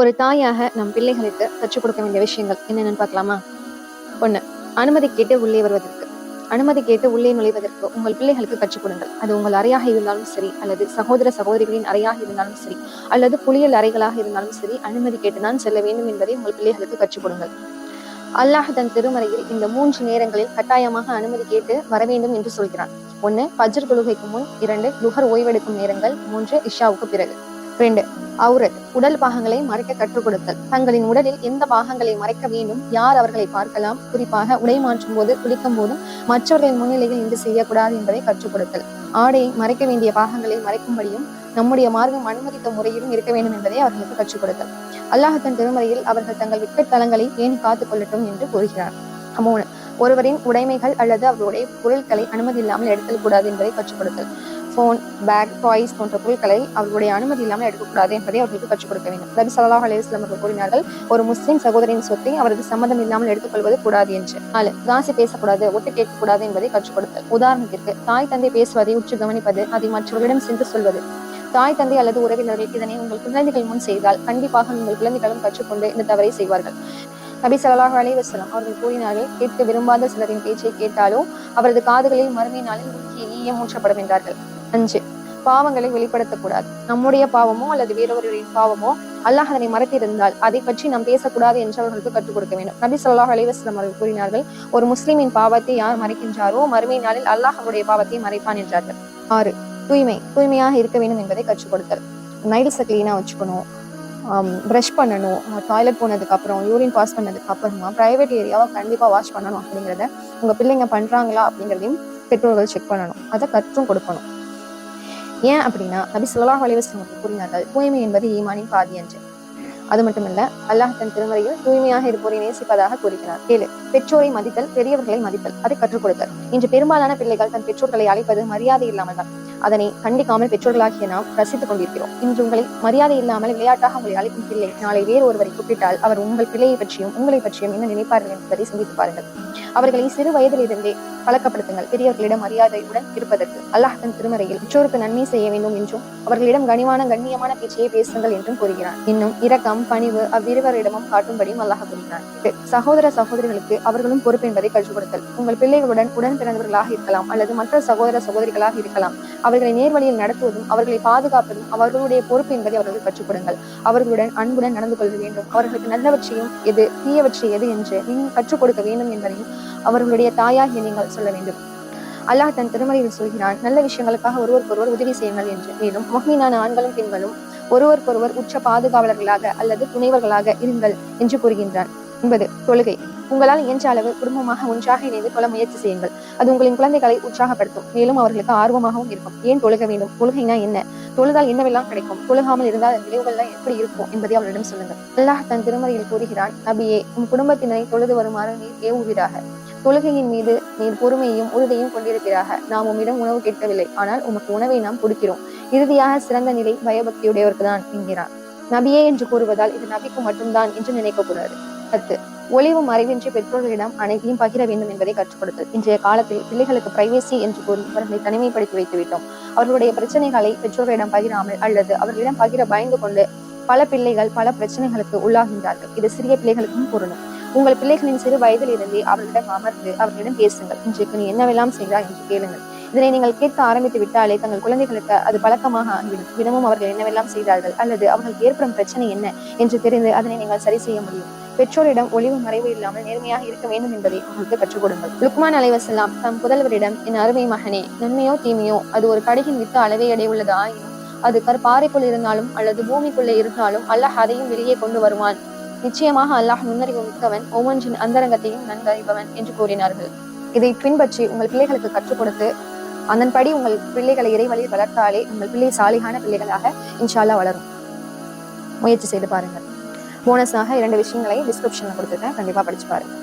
ஒரு தாயாக நம் பிள்ளைகளுக்கு கற்றுக் கொடுக்க வேண்டிய விஷயங்கள் என்னென்னு பார்க்கலாமா? ஒன்று அனுமதி கேட்டு உள்ளே வருவதற்கு. அனுமதி கேட்டு உள்ளே நுழைவதற்கு உங்கள் பிள்ளைகளுக்கு கற்றுக் கொடுங்கள். அது உங்கள் அறையாக இருந்தாலும் சரி அல்லது சகோதர சகோதரிகளின் அறையாக இருந்தாலும் சரி அல்லது புளியல் அறைகளாக இருந்தாலும் சரி அனுமதி கேட்டுதான் செல்ல வேண்டும் என்பதை உங்கள் பிள்ளைகளுக்கு கற்றுக் கொடுங்கள். அல்லாஹ் தன் திருமறையில் இந்த மூன்று நேரங்களில் கட்டாயமாக அனுமதி கேட்டு வர வேண்டும் என்று சொல்கிறான். ஒன்னு பஜ்ர் தொழுகைக்கு முன் இரண்டு லுகர் ஓய்வெடுக்கும் நேரங்கள் மூன்று இஷாவுக்கு பிறகு. ரெண்டு அவுரத் உடல் பாகங்களை மறைக்க கற்றுக் கொடுத்தல். தங்களின் உடலில் எந்த பாகங்களை மறைக்க வேண்டும்? யார் அவர்களை பார்க்கலாம்? குறிப்பாக உடை மாற்றும் போது குளிக்கும் போதும் மற்றவர்களின் முன்னிலையில் இன்று செய்யக்கூடாது என்பதை கற்றுக் கொடுத்தல். ஆடையை மறைக்க வேண்டிய பாகங்களை மறைக்கும்படியும் நம்முடைய மார்க்கம் அனுமதித்த முறையிலும் இருக்க வேண்டும் என்பதை அவர்களுக்கு கற்றுக் கொடுத்தல். அல்லாஹத்தன் திருமறையில் அவர்கள் தங்கள் விக்கத்தலங்களை ஏன் காத்துக் கொள்ளட்டும் என்று கூறுகிறார். மூணு ஒருவரின் உடைமைகள் அல்லது அவருடைய பொருட்களை அனுமதி இல்லாமல் எடுத்தல் கூடாது என்பதை கற்றுக் கொடுத்தல். ஃபோன் பேக் டாய்ஸ் போன்ற பொருட்களை அவர்களுடைய அனுமதி இல்லாமல் எடுக்கக்கூடாது என்பதை அவர்களுக்கு கற்றுக் கொடுக்க வேண்டும். நபி சல்லாஹ் அலிஸ்லாம் அவர்கள் கூறினார்கள் ஒரு முஸ்லீம் சகோதரின் சொத்தை அவரது சம்மதம் இல்லாமல் எடுத்துக்கொள்வது கூடாது என்று. நாலு காசி பேசக்கூடாது ஒட்டு கேட்கக்கூடாது என்பதை கற்றுக் கொடுத்தல். உதாரணத்திற்கு தாய் தந்தை பேசுவதை உற்று கவனிப்பது அதை மற்றவர்களிடம் சென்று சொல்வது. தாய் தந்தை அல்லது உறவினர்கள் இதனை உங்கள் குழந்தைகள் முன் செய்தால் கண்டிப்பாக உங்கள் குழந்தைகளும் கற்றுக்கொண்டு இந்த தவறை செய்வார்கள். நபி சல்லாஹ் அலைவசலம் அவர்கள் கூறினார்கள் கேட்க விரும்பாத சிலரின் பேச்சை கேட்டாலோ அவரது காதுகளில் மறுமை நாளில் முக்கிய ஈயம் ஊற்றப்படும் என்றார்கள். அஞ்சு. பாவங்களை வெளிப்படுத்தக்கூடாது. நம்முடைய பாவமோ அல்லது வேறொருவரின் பாவமோ அல்லாஹ் அதனை மறைத்திருந்தால் அதை பற்றி நாம் பேசக்கூடாது என்று அவர்களுக்கு கற்றுக் கொடுக்க வேண்டும். நபி சொல்லாஹ் அலைவாஸ்லாம் அவர்கள் கூறினார்கள் ஒரு முஸ்லிமின் பாவத்தை யார் மறைக்கின்றாரோ மறுமை நாளில் அல்லாஹ் அவருடைய பாவத்தை மறைப்பான் என்றார்கள். ஆறு. தூய்மை. தூய்மையாக இருக்க வேண்டும் என்பதை கற்றுக் கொடுத்தல். நைல்ஸை கிளீனாக வச்சுக்கணும். ப்ரஷ் பண்ணணும். டாய்லெட் போனதுக்கு அப்புறம் யூரின் பாஸ் பண்ணதுக்கு அப்புறமா ப்ரைவேட் ஏரியாவை கண்டிப்பாக வாஷ் பண்ணணும் அப்படிங்கிறத உங்கள் பிள்ளைங்க பண்ணுறாங்களா அப்படிங்கிறதையும் பெற்றோர்கள் செக் பண்ணணும். அதை கற்றும் கொடுக்கணும். ஏன் அப்படின்னா நபி சொல்லாஹ் அலிவஸ்லம் கூறினார்கள் தூய்மை என்பது ஈமானின் பாதி என்று. அது மட்டுமல்ல அல்லாஹ் தன் திருமறையில் தூய்மையாக இருப்போரை நேசிப்பதாக கூறுகிறார். ஏழு பெற்றோரை மதித்தல் பெரியவர்களை மதித்தல் அதை கற்றுக் கொடுத்தல். இன்று பெரும்பாலான பிள்ளைகள் தன் பெற்றோர்களை அழைப்பது மரியாதை இல்லாமல் தான். அதனை கண்டிக்காமல் பெற்றோர்களாகிய நாம் ரசித்துக் கொண்டிருக்கிறோம். இன்று உங்களை மரியாதை இல்லாமல் விளையாட்டாக உங்களை அழைக்கும் பிள்ளை நாளை வேறு ஒருவரை கூப்பிட்டால் அவர் உங்கள் பிள்ளையை பற்றியும் உங்களை பற்றியும் என்ன நினைப்பார்கள் என்பதை சிந்தித்து பாருங்கள். அவர்களை சிறு வயதிலிருந்தே பழக்கப்படுத்துங்கள். பெரியவர்களிடம் மரியாதையுடன் இருப்பதற்கு. அல்லாஹ் தன் திருமறையில் பெற்றோருக்கு நன்மை செய்ய வேண்டும் என்றும் அவர்களிடம் கனிவான கண்ணியமான பேச்சையை பேசுங்கள் என்றும் கூறுகிறான். இன்னும் இரக்கம் பணிவு அவ்விருவரிடமும் காட்டும்படியும் அல்லாஹ் கூறுகிறான். சகோதர சகோதரிகளுக்கு அவர்களும் பொறுப்பு என்பதை கற்றுக் கொடுத்தல் உங்கள் பிள்ளைகளுடன் உடன் பிறந்தவர்களாக இருக்கலாம் அல்லது மற்ற சகோதர சகோதரிகளாக இருக்கலாம். அவர்களை நேர்வழியில் நடத்துவதும் அவர்களை பாதுகாப்பதும் அவர்களுடைய பொறுப்பு என்பதை அவர்கள் கற்றுக் கொடுங்கள் அவர்களுடன் அன்புடன் நடந்து கொள்ள வேண்டும். அவர்களுக்கு நல்லவற்றையும் எது தீயவற்றை எது என்று நீங்கள் கற்றுக் கொடுக்க வேண்டும் என்பதையும் அவர்களுடைய தாயாகிய நீங்கள் சொல்ல வேண்டும். அல்லாஹ் தன் திருமலையில் சொல்கிறான் நல்ல விஷயங்களுக்காக ஒருவருக்கொருவர் உதவி செய்யுங்கள் என்று. மேலும் முகமீனான ஆண்களும் பெண்களும் ஒருவருக்கொருவர் உச்ச பாதுகாவலர்களாக அல்லது துணைவர்களாக இருங்கள் என்று கூறுகின்றான். என்பது தொழுகை. உங்களால் இயன்ற அளவு குடும்பமாக ஒன்றாக இணைந்து கொள்ள முயற்சி செய்யுங்கள். அது உங்களின் குழந்தைகளை உற்சாகப்படுத்தும். மேலும் அவர்களுக்கு ஆர்வமாகவும் இருக்கும். ஏன் தொழுக வேண்டும்? தொழுகைனா என்ன? தொழுதால் என்னவெல்லாம் கிடைக்கும்? தொழுகாமல் இருந்தால் அதன் விளைவுகள்லாம் எப்படி இருக்கும் என்பதை அவர்களிடம் சொல்லுங்கள். அல்லாஹ் தன் திருமறையில் கூறுகிறான் நபியே உன் குடும்பத்தினரை தொழுது வருமாறு நீர் ஏவுவீராக. தொழுகையின் மீது நீர் பொறுமையும் உறுதியும் கொண்டிருக்கிறாக. நாம் உம்மிடம் உணவு கேட்கவில்லை. ஆனால் உமக்கு உணவை நாம் கொடுக்கிறோம். இறுதியாக சிறந்த நிலை பயபக்தியுடையவருக்கு தான் என்கிறார். நபியே என்று கூறுவதால் இது நபிக்கு மட்டும்தான் என்று நினைக்கக்கூடாது. பத்து ஒளிவு மறைவின்றி பெற்றோர்களிடம் அனைத்தையும் பகிர வேண்டும் என்பதை கற்றுக் கொடுத்தல் இன்றைய காலத்தில் பிள்ளைகளுக்கு பிரைவேசி என்று கூறி அவர்களை தனிமைப்படுத்தி வைத்து விட்டோம். அவர்களுடைய பிரச்சனைகளை பெற்றோர்களிடம் பகிராமல் அல்லது அவர்களிடம் பகிர பயந்து கொண்டு பல பிள்ளைகள் பல பிரச்சனைகளுக்கு உள்ளாகின்றார்கள். இது சிறிய பிள்ளைகளுக்கும் பொருளும் உங்கள் பிள்ளைகளின் சிறு வயதில் இருந்தே அவர்களிடம் அமர்ந்து அவர்களிடம் பேசுங்கள். இன்றைக்கு நீ என்னவெல்லாம் செய்கிறாய் என்று கேளுங்கள். இதனை நீங்கள் கேட்க ஆரம்பித்து விட்டாலே தங்கள் குழந்தைகளுக்கு அது பழக்கமாக ஆகிவிடும். தினமும் அவர்கள் என்னவெல்லாம் செய்தார்கள் அல்லது அவர்களுக்கு ஏற்படும் பிரச்சனை என்ன என்று தெரிந்து அதனை நீங்கள் சரி செய்ய முடியும். பெற்றோரிடம் ஒளிவு மறைவு இல்லாமல் நேர்மையாக இருக்க வேண்டும் என்பதை அவர்களுக்கு கற்றுக் கொடுங்கள். லுக்மான் அலைவசல்லாம் தம் புதல்வரிடம் என் அருமை மகனே நன்மையோ தீமையோ அது ஒரு கடையின் வித்து அளவே உள்ளது ஆயினும் அது கற்பாறைக்குள் இருந்தாலும் அல்லது பூமிக்குள்ளே இருந்தாலும் அல்லாஹ் அதையும் வெளியே கொண்டு வருவான். நிச்சயமாக அல்லாஹ் முன்னறிவு மிக்கவன் ஒவ்வொன்றின் அந்தரங்கத்தையும் நன்கறிபவன் என்று கூறினார்கள். இதை பின்பற்றி உங்கள் பிள்ளைகளுக்கு கற்றுக் கொடுத்து அதன்படி உங்கள் பிள்ளைகளை இறைவழியில் வளர்த்தாலே உங்கள் பிள்ளை சாலிகான பிள்ளைகளாக இன்ஷால்லா வளரும். முயற்சி செய்து பாருங்கள். போனஸாக இரண்டு விஷயங்களை டிஸ்கிரிப்ஷனில் கொடுத்துருக்கேன். கண்டிப்பாக படிச்சு பாருங்கள்